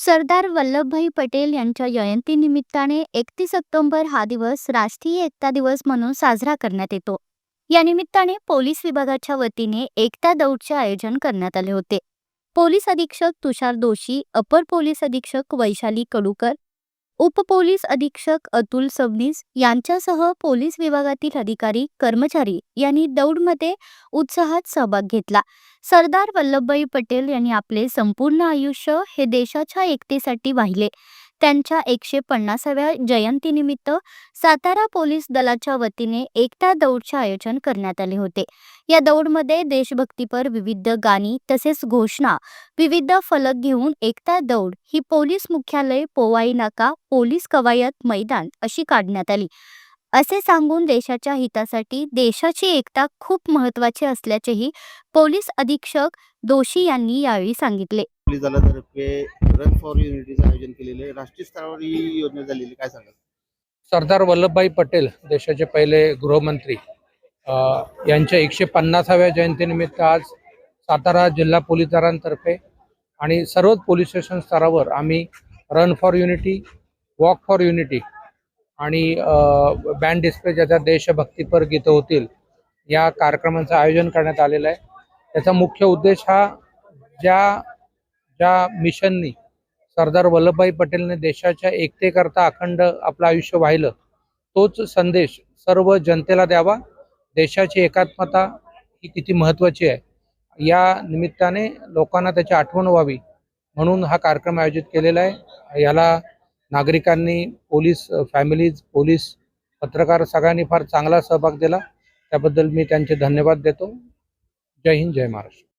सरदार वल्लभभाई पटेल यांच्या जयंतीनिमित्ताने एकतीस ऑक्टोंबर हा दिवस राष्ट्रीय एकता दिवस म्हणून साजरा करण्यात येतो. या निमित्ताने पोलीस विभागाच्या वतीने एकता दौडचे आयोजन करण्यात आले होते. पोलीस अधीक्षक तुषार दोशी अपर पोलीस अधीक्षक वैशाली कडूकर उपपोलीस अधीक्षक अतुल सबनीस यांच्यासह पोलीस विभागातील अधिकारी कर्मचारी यांनी दौडमध्ये उत्साहात सहभाग घेतला. सरदार वल्लभभाई पटेल यांनी आपले संपूर्ण आयुष्य हे देशाच्या एकतेसाठी वाहिले. त्यांच्या एकशे पन्नासाव्या जयंतीनिमित्त सातारा पोलीस दलाच्या वतीने एकता दौडचे आयोजन करण्यात आले होते. या दौडमध्ये देशभक्तीपर विविध गाणी तसेच घोषणा विविध फलक घेऊन एकता दौड ही पोलीस मुख्यालय पोवाई नाका पोलीस कवायत मैदान अशी काढण्यात आली. असे सांगून देशाच्या हितासाठी देशाची एकता खूप महत्त्वाची असल्याचेही पोलीस अधीक्षक दोशी यांनी यावेळी सांगितले. पोलीस दलातर्फे रन फॉर युनिटीचं आयोजन केलेलं आहे. राष्ट्रीय स्तरावर ही योजना झालेली काय सांगाल? सरदार वल्लभभाई पटेल देशाचे पहिले गृहमंत्री यांच्या एकशे पन्नासाव्या जयंतीनिमित्त आज सातारा जिल्हा पोलीस दलांतर्फे आणि सर्वच पोलीस स्टेशन स्तरावर आम्ही run for unity walk for unity आणि बँड डिस्प्ले ज्याच्या देशभक्तीपर गीतं होतील या कार्यक्रमांचं आयोजन करण्यात आलेलं आहे. त्याचा मुख्य उद्देश हा ज्या ज्या मिशननी सरदार वल्लभभाई पटेलने देशाच्या एकतेकरता अखंड आपलं आयुष्य वाहिलं तोच संदेश सर्व जनतेला द्यावा. देशाची एकात्मता ही किती महत्त्वाची आहे. या निमित्ताने लोकांना त्याची आठवण व्हावी म्हणून हा कार्यक्रम आयोजित केलेला आहे. याला नागरिकांनी पोलीस फॅमिलीज पोलीस पत्रकार सगळ्यांनी फार चांगला सहभाग दिला. त्याबद्दल मी त्यांचे धन्यवाद देतो. जय हिंद जय महाराष्ट्र.